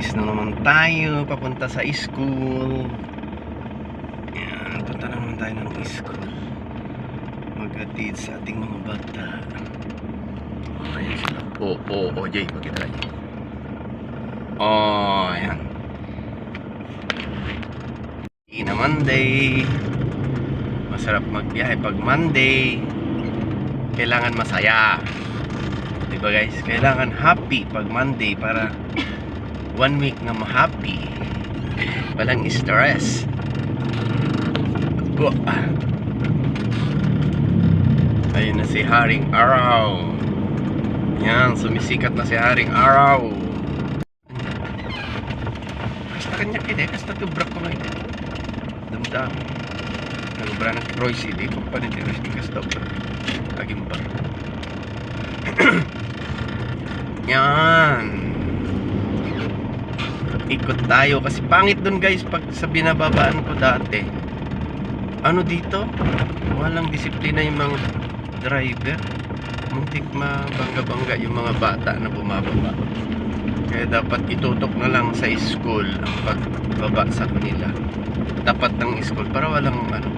Alis na naman tayo papunta sa school. Yan, punta na naman tayo ng school. Maghatid sa ating mga bata. Oh, ayan sila. Oo, oo, oo, Jay, pakita Jay. Oh, ayan. Hindi na Monday. Masarap magbiyahe pag Monday. Kailangan masaya. Diba guys? Kailangan happy pag Monday para one week na ma-happy. Walang stress. Go. Ayun na si Haring Araw. Yan, sumisikat na si Haring Araw. Kasta kanya kide, kasta tubrak ko ngayon. Damdam. Nagubra ng Royce, di ko pa rin tiris di kasta ubra. Kagimbar. Yan. Ikot tayo kasi pangit dun guys pag sa binababaan ko dati. Ano dito? Walang disiplina yung mga driver. Muntik mabangga-bangga yung mga bata na bumababa. Kaya dapat itutok na lang sa school ang pagbaba sa kanila. Tapat ng school para walang ano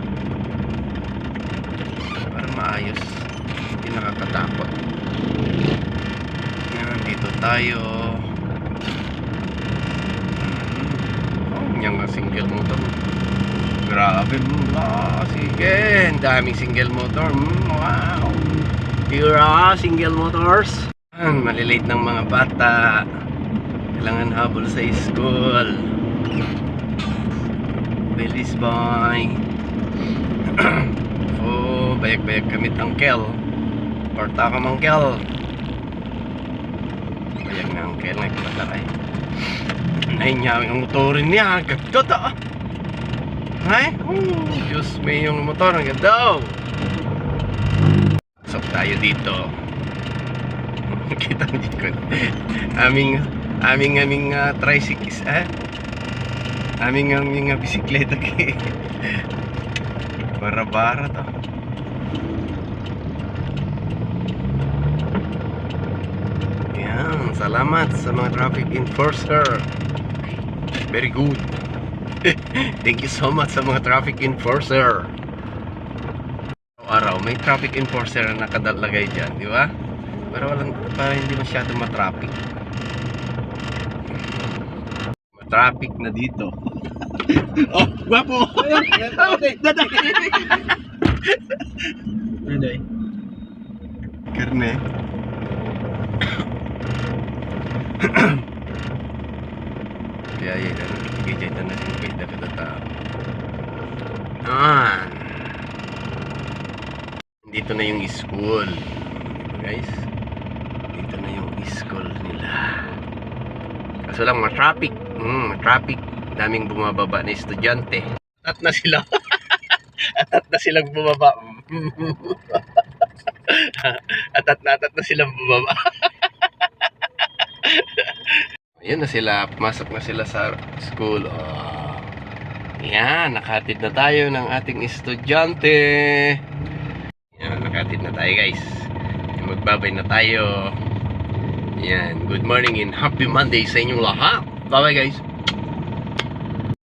para maayos. Hindi nakakatakot. Yan, dito tayo. Oh, yung nga single motor. Grabe, ah, sige. Ang daming single motor. Mm, wow. Tira, single motors. Malilate ng mga bata. Kailangan habol sa school. Bilis boy. oh, bayag-bayag kamit ang kel. Porta ka mang kel. Bayag nga ang kel, nagpataray. Nahinyawin ang motorin niya. Gagod ah. Ay, Diyos may yung motor. Ang ganda. Pasok tayo dito. Kita niyo ko. Aming aming aming uh, tricycles eh. Aming aming uh, bisikleta. Bara-bara to. Yan, salamat sa mga traffic enforcer. Very good. Thank you so much sa mga traffic enforcer. Araw, may traffic enforcer na nakadalagay dyan, di ba? Para walang, para hindi masyado matraffic. Matraffic na dito. oh, gwapo! Daday! Daday. Karne. Kaya yun, ano, gijay na na kayo dapat at tao. Ah. Dito na yung school. Guys. Dito na yung school nila. Kaso lang ma-traffic. Mm, ma-traffic. Daming bumababa na estudyante. At na sila. atat na silang bumaba. atat na atat na silang bumaba. Ayun na sila. Pumasok na sila sa school. Oh. Yan. Nakatid na tayo ng ating estudyante. Yan. Nakatid na tayo guys. Magbabay na tayo. Yan. Good morning and happy Monday sa inyong lahat. Bye bye guys.